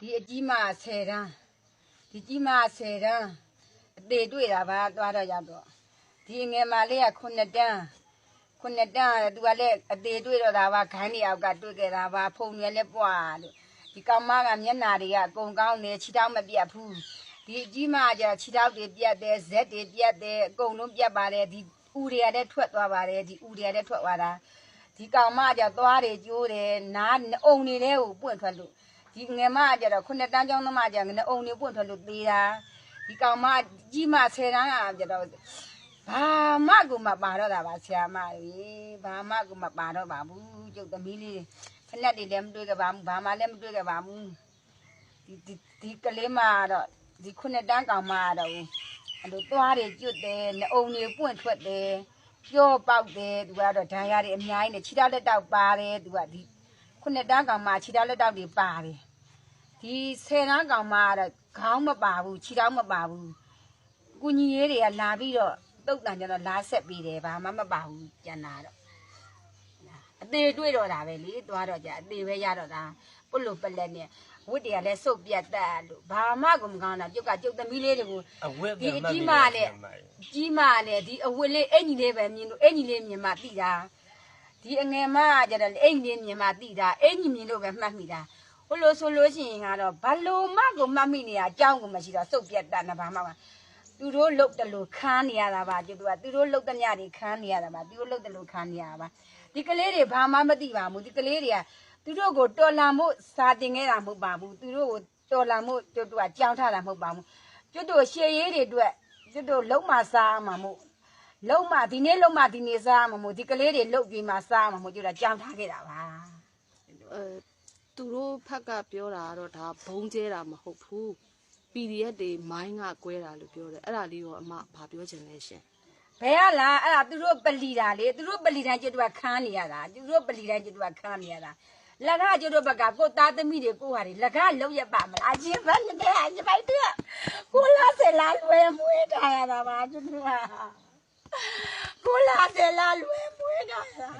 ဒီအကြီးမ10တန်းဒီကြီးမ10တန်းအသေးတွေ့တာပါသွားတော့ရောက်တော့ဒီငယ်မလေးက9တန်း9တန်းသူကလည်းအသေးတွေ့တော့တာပါခိုင်းနေအောက်ကတွေ့ခဲ့တာပါဖုံရွယ်လည်းပွားလို့ဒီကောင်မကမျက်နာတွေကအကုန်ကောင်းနေခြေထောက်မပြတ်ဘူးဒီအကြီးမကခြေထောက်တွေပြတ်တယ်ဇက်တွေပြတ်တယ်အကုန်လုံးပြတ်ပါတယ်ဒီဥတွေကလည်းထွက်သွားပါတယ်ဒီဥတွေကလည်းထွက်သွားတာဒီကောင်မကသွားတွေကျိုးတယ်နားအုံနေလဲကိုပွင့်ထွက်လို့ ဒီငယ်မကကြတော့ခုနှစ်တန်းကျောင်းသမားကြငနဲ့အုံနေပွင့်ထွက်လို့သေးတာဒီကောင်မကြီးမ10တန်းကကြတော့ဘာမှကိုမပါတော့တာပါဆရာမကြီးဘာမှကိုမပါတော့ပါဘူးကျုပ်သမီးလေးဖက်နဲ့တွေလည်းမတွေ့ကြပါဘူးဘာမှလည်းမတွေ့ကြပါဘူးဒီဒီဒီကလေးမတော့ဒီခုနှစ်တန်းကောင်မတော့အဲ့လိုသွားတွေကျွတ်တယ်နှအုံတွေပွင့်ထွက်တယ်ပြောပေါက်တယ်သူကတော့ဒဏ်ရာတွေအများကြီးနဲ့ခြေထောက်လက်တောက်ပါတယ်သူကဒီ ခုနှစ်တန်းကောင်မခြေထောက်လက်တောက်တွေပါတယ်ဒီဆယ်နာကောင်မကတော့ခေါင်းမပါဘူးခြေထောက်မပါဘူးကုညီရေးတွေကလာပြီးတော့တုတ်တန်ကျတော့လာဆက်ပြီးတယ်ဘာမှမပါဘူးကျန်တာတော့အသေးတွေ့တော့တာပဲလေသွားတော့ကြအသေးပဲရတော့တာပုတ်လို့ပလက်နဲ့ဝတ်တွေကလည်းစုပ်ပြတ်တက်လို့ဘာမှကိုမကောင်းတာကျုပ်ကကျုပ်သမီးလေးတွေကိုအဝတ်ဒီကအကြီးမနဲ့ကြီးမနဲ့ဒီအဝတ်လေးအင်ကြီးလေးပဲမြင်လို့အင်ကြီးလေးမြင်မှသိတာ ဒီအငယ်မကကျတော့အင်ကြီးလေးမြင်မှသိတာအင်ကြီးမြင်လို့ပဲမှတ်မိတာဟိုလိုဆိုလို့ရှိရင်ကတော့ဘလို့မှကိုမှတ်မိနေရအကြောင်းကိုမရှိတော့စုပ်ပြတ်တာနဲ့ဘာမှမသူတို့လုတ်တယ်လို့ခန်းနေရတာပါကျတို့ကသူတို့လုတ်တဲ့ညတွေခန်းနေရတာပါသူတို့လုတ်တယ်လို့ခန်းနေရတာပါဒီကလေးတွေဘာမှမသိပါဘူးဒီကလေးတွေကသူတို့ကိုတော်လန်မှုစာတင်ခဲ့တာမဟုတ်ပါဘူးသူတို့ကိုတော်လန်မှုကျတို့ကကြောင်းထားတာမဟုတ်ပါဘူးကျွတ်တို့ရှေ့ရေးတွေအတွက်ကျွတ်တို့လုံးမစားမှာမို့ လုံးမဒီနေ့လုံးမဒီနေ့စားမှာမို့ဒီကလေးတွေလုတ်ပြီးမှစားမှာမို့ကျွတ်တော့ကြောင်းထားခဲ့တာပါအဲသူတို့ဖက်ကပြောတာကတော့ဒါဘုံကျဲတာမဟုတ်ဘူး PDF တွေမိုင်းကကွဲတာလို့ပြောတယ်အဲ့ဒါလေးတော့အမဘာပြောချင်လဲရှင်ဘယ်ကလားအဲ့ဒါသူတို့ပလီတာလေသူတို့ပလီတိုင်းကျွတ်တို့ကခန်းနေရတာသူတို့ပလီတိုင်းကျွတ်တို့ကခန်းနေရတာလက်ကကျွတ်တို့ဘက်ကကိုသားသမီးတွေကိုဟာတွေလက်ကလုံးရပါမလားအချင်းဘက်နဲ့အချင်းပိုက်တဲ့ကိုလာစလာလွယ်မွေးထားရတာပါကျွတ်တို့က ကိုလာစလာလွယ်မွေးထားတာ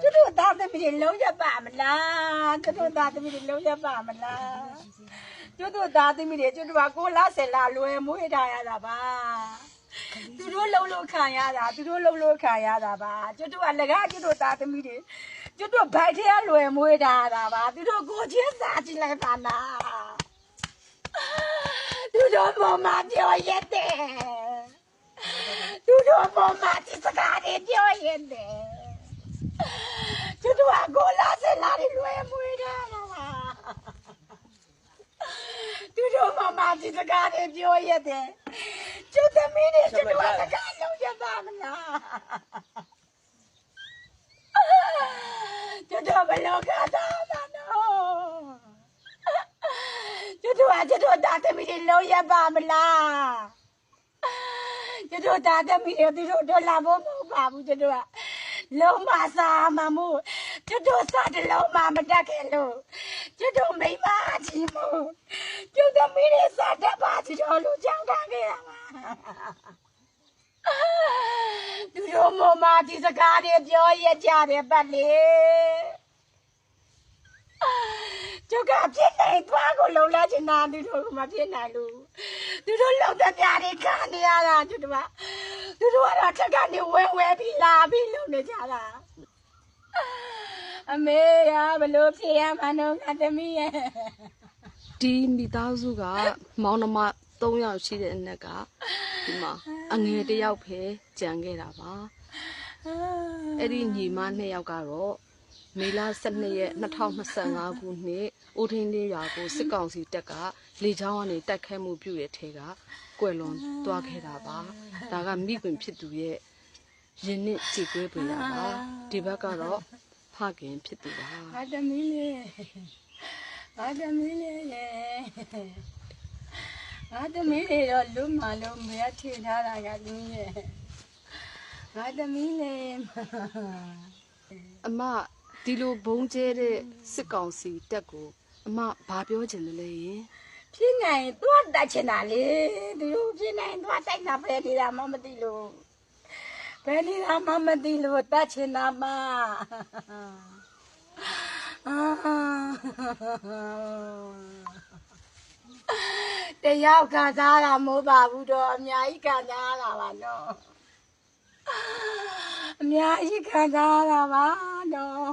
ကျွတ်တို့သားသမီးတွေလုံးရပါမလားကျွတ်တို့သားသမီးတွေလုံးရပါမလားကျွတ်တို့သားသမီးတွေကျွတ်တို့ကကိုလားဆယ်လာလွယ်မွေးထားရတာပါသူတို့လုံးလို့ခံရတာသူတို့လုံးလို့ခံရတာပါကျွတ်တို့ကလကားကျွတ်တို့သားသမီးတွေကျွတ်တို့ဘိုက်ထဲကလွယ်မွေးထားတာပါသူတို့ကိုချင်းစားကြည့်လိုက်ပါလားသူတို့မမပြောရက်တယ်သူ တို့မမဒီစကားတွေပြောရက်တယ်ကျွတ်တို့ကကိုလာစလာတွေလွယ်မွေးတာပါသူတို့မမဒီစကားတွေပြောရတယ်ကျွတ်သမီးတွေကျွတ်တို့ကစကားလုံးရပါမလားကျွတ်တို့ဘယ်လိုကတာမနော်ကျွတ်တို့ကကျွတ်တို့တာသမီးတွေလုံးရပါမလား ကျွတ်တို့တာသမီးတွေသူတို့ဒေါ်လာဖို့မဟုတ်ပါဘူးကျွတ်တို့ကလုံးမစားမမှုကျွတ်တို့စားတလုံးမမတက်ခဲ့လို့ကျွတ်တို့မိမကြီးမို့ကျွတ်သမီးတွေစားတတ်ပါချတော်လူကြောင်းထားခဲ့ရပါသူတို့မမဒီစကားတွေပြောရကြတယ်ပတ်လေကျုပ်ကဖြစ်နေသွား ကိုလုံလာချင်တာသူတို့ကမဖြစ်နိုင်လို့သူတို့လုံတဲ့ပြားတွေခံနေရတာကျုပ်တို့ကသူတို့ကတော့ထက်ကနေဝဲဝဲပြီးလာပြီးလုံနေကြတာအမေရဘလို့ဖြစ်ရမှန်းတော့ငါသမီးရဲ့ဒီမိသားစုကမောင်နှမ3ယောက်ရှိတဲ့အနက်ကဒီမှာအငယ်တစ်ယောက်ပဲကြံခဲ့တာပါအဲ့ဒီညီမ2ယောက်ကတော့ မေလ12ရက်2025ခုနှစ်ဦးထင်းလေးရွာကိုစစ်ကောင်စီတပ်ကလေကြောင်းကနေတိုက်ခိုက်မှုပြုတဲ့ထဲကကွယ်လွန်သွားခဲ့တာပါဒါကမိခင်ဖြစ်သူရဲ့ရင်နစ်ကြည်ကွဲပွေတာပါဒီဘက်ကတော့ဖခင်ဖြစ်သူပါငါသမီးလေးငါသမီးလေးရေငါသမီးလေးတော့လုံးမလုံးမရထင်ထားတာကသမီးရဲ့ငါသမီးလေးအမ ဒီလိုဘုံကျဲတဲ့စစ်ကောင်စီတက်ကိုအမဘာပြောချင်တယ်လဲယင်ဖြစ်နိုင်သွားတက်ချင်တာလေသူတို့ဖြစ်နိုင်သွားတိုက်တာပဲနေတာမှမသိလို့ဘယ်နေတာမှမသိလို့တက်ချင်တာမအာတယောက်ခံစားတာမဟုတ်ပါဘူးတော့အများကြီးခံစားရတာပါနော် အများကြီးခံစားရတာပါနော်